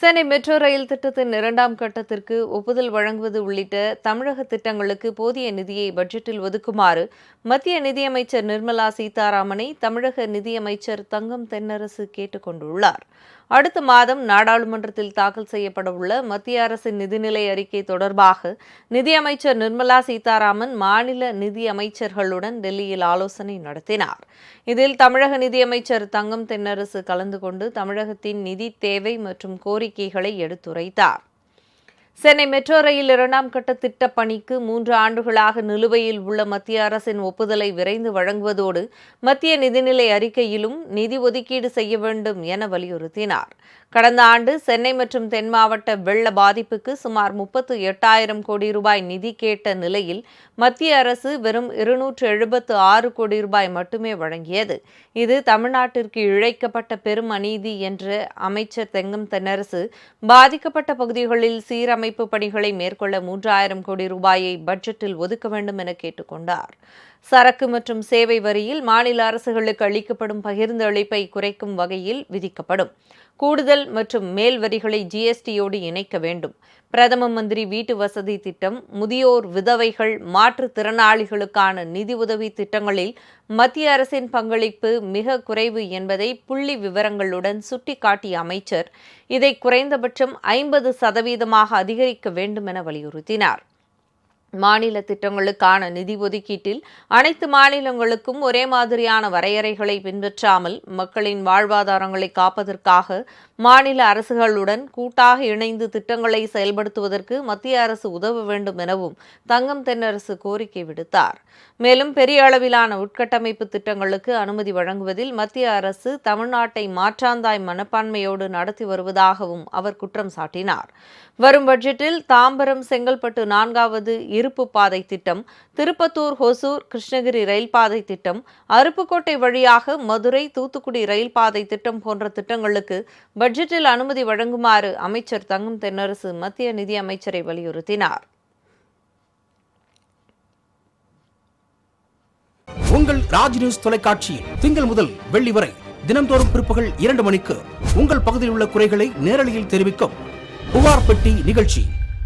Chennai metro rail திட்டத்தின் இரண்டாம் கட்டத்திற்கு ஒப்புதல் வழங்குவது உள்ளிட்ட தமிழக திட்டங்களுக்கு போதிய நிதியை பட்ஜெட்டில் ஒதுக்குமாறு மத்திய நிதியமைச்சர் நிர்மலா சீதாராமனை தமிழக நிதியமைச்சர் தங்கம் தென்னரசு கேட்டுக்கொண்டுள்ளார். அடுத்த மாதம் நாடாளுமன்றத்தில் தாக்கல் செய்யப்படவுள்ள மத்திய அரசின் நிதிநிலை அறிக்கை தொடர்பாக நிதியமைச்சர் நிர்மலா சீதாராமன் மாநில நிதி அமைச்சர்களுடன் டெல்லியில் ஆலோசனை நடத்தினார். இதில் தமிழக நிதியமைச்சர் தங்கம் தென்னரசு கலந்து கொண்டு தமிழகத்தின் நிதி தேவை மற்றும் கோரிக்கைகளை எடுத்துரைத்தார். சென்னை மெட்ரோ ரயில் இரண்டாம் கட்ட திட்டப் பணிக்கு மூன்று ஆண்டுகளாக நிலுவையில் உள்ள மத்திய அரசின் ஒப்புதலை விரைந்து வழங்குவதோடு மத்திய நிதிநிலை அறிக்கையிலும் நிதி ஒதுக்கீடு செய்ய வேண்டும் என வலியுறுத்தினார். கடந்த ஆண்டு சென்னை மற்றும் தென் மாவட்ட வெள்ள பாதிப்புக்கு சுமார் முப்பத்து எட்டாயிரம் கோடி ரூபாய் நிதி கேட்ட நிலையில் மத்திய அரசு வெறும் இருநூற்று எழுபத்து ஆறு கோடி ரூபாய் மட்டுமே வழங்கியது. இது தமிழ்நாட்டிற்கு இழைக்கப்பட்ட பெரும் அநீதி என்று அமைச்சர் தெங்கம் தென்னரசு பாதிக்கப்பட்ட பகுதிகளில் சீரமைப்பு பணிகளை மேற்கொள்ள மூன்றாயிரம் கோடி ரூபாயை பட்ஜெட்டில் ஒதுக்க வேண்டும் என கேட்டுக்கொண்டார். சரக்கு மற்றும் சேவை வரியில் மாநில அரசுகளுக்கு அளிக்கப்படும் பகிர்ந்து அளிப்பை குறைக்கும் வகையில் விதிக்கப்படும். கூடுதல் மற்றும் மேல் வரிகளை ஜிஎஸ்டியோடு இணைக்க வேண்டும். பிரதம மந்திரி வீட்டு வசதி திட்டம் முதியோர் விதவைகள் மாற்றுத்திறனாளிகளுக்கான நிதி உதவி திட்டங்களில் மத்திய அரசின் பங்களிப்பு மிக குறைவு என்பதை புள்ளி விவரங்களுடன் சுட்டிக்காட்டிய அமைச்சர் இதை குறைந்தபட்சம் ஐம்பது சதவீதமாக அதிகரிக்க வேண்டும் என வலியுறுத்தினார். மாநில திட்டங்களுக்கான நிதி ஒதுக்கீட்டில் அனைத்து மாநிலங்களுக்கும் ஒரே மாதிரியான வரையறைகளை பின்பற்றாமல் மக்களின் வாழ்வாதாரங்களை காப்பதற்காக மாநில அரசுகளுடன் கூட்டாக இணைந்து திட்டங்களை செயல்படுத்துவதற்கு மத்திய அரசு உதவ வேண்டும் எனவும் தங்கம் தென்னரசு கோரிக்கை விடுத்தார். மேலும் பெரிய அளவிலான உட்கட்டமைப்பு திட்டங்களுக்கு அனுமதி வழங்குவதில் மத்திய அரசு தமிழ்நாட்டை மாற்றாந்தாய் மனப்பான்மையோடு நடத்தி வருவதாகவும் அவர் குற்றம் சாட்டினார். வரும் பட்ஜெட்டில் தாம்பரம் செங்கல்பட்டு நான்காவது இருப்பு பாதை திட்டம் திருப்பத்தூர் ஹொசூர் கிருஷ்ணகிரி ரயில் பாதை திட்டம் அருப்புக்கோட்டை வழியாக மதுரை தூத்துக்குடி ரயில் பாதை திட்டம் போன்ற திட்டங்களுக்கு பட்ஜெட்டில் அனுமதி வழங்குமாறு அமைச்சர் தங்கம் தென்னரசு மத்திய நிதி அமைச்சரை வலியுறுத்தினார். உங்கள் ராஜ் நியூஸ் தொலைக்காட்சியில் திங்கள் முதல் வெள்ளி வரை தினம்தோறும் பிற்பகல் இரண்டு மணிக்கு உங்கள் பகுதியில் உள்ள குறைகளை நேரலையில் தெரிவிக்கும் புகார் பெட்டி நிகழ்ச்சி.